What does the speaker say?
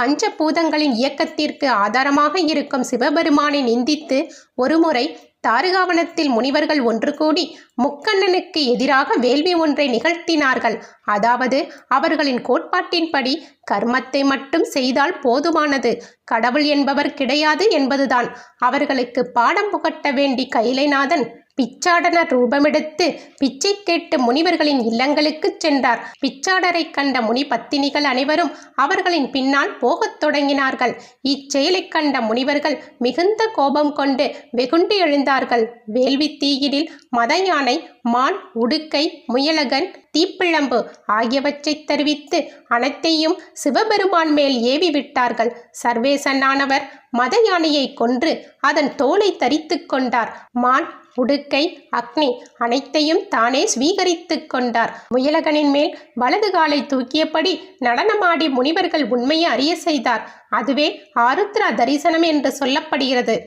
பஞ்சபூதங்களின் இயக்கத்திற்கு ஆதாரமாக இருக்கும் சிவபெருமானை நிந்தித்து ஒருமுறை தாருகாவனத்தில் முனிவர்கள் ஒன்று கூடி முக்கண்ணனுக்கு எதிராக வேள்வி ஒன்றை நிகழ்த்தினார்கள். அதாவது அவர்களின் கோட்பாட்டின்படி கர்மத்தை மட்டும் செய்தால் போதுமானது. கடவுள் என்பவர் கிடையாது என்பதுதான். அவர்களுக்கு பாடம் புகட்ட வேண்டி கைலைநாதன் பிச்சாடனர் ரூபமெடுத்து பிச்சை கேட்டு முனிவர்களின் இல்லங்களுக்குச் சென்றார். பிச்சாடரை கண்ட முனி பத்தினிகள் அனைவரும் அவர்களின் பின்னால் போகத் தொடங்கினார்கள். இச்செயலைக் கண்ட முனிவர்கள் மிகுந்த கோபம் கொண்டு வெகுண்டு எழுந்தார்கள். வேள்வி தீயிடில் மத யானை மான் உடுக்கை முயலகன் தீப்பிழம்பு ஆகியவற்றைத் தெரிவித்து அனைத்தையும் சிவபெருமான் மேல் ஏவி விட்டார்கள் சர்வேசனானவர் மத யானையை கொன்று அதன் தோலை தரித்து கொண்டார். மான் உடுக்கை அக்னி அனைத்தையும் தானே ஸ்வீகரித்து கொண்டார். முயலகனின் மேல் வலது காலை தூக்கியபடி நடனமாடி முனிவர்கள் உண்மையை அறிய செய்தார். அதுவே ஆருத்ரா தரிசனம் என்று சொல்லப்படுகிறது.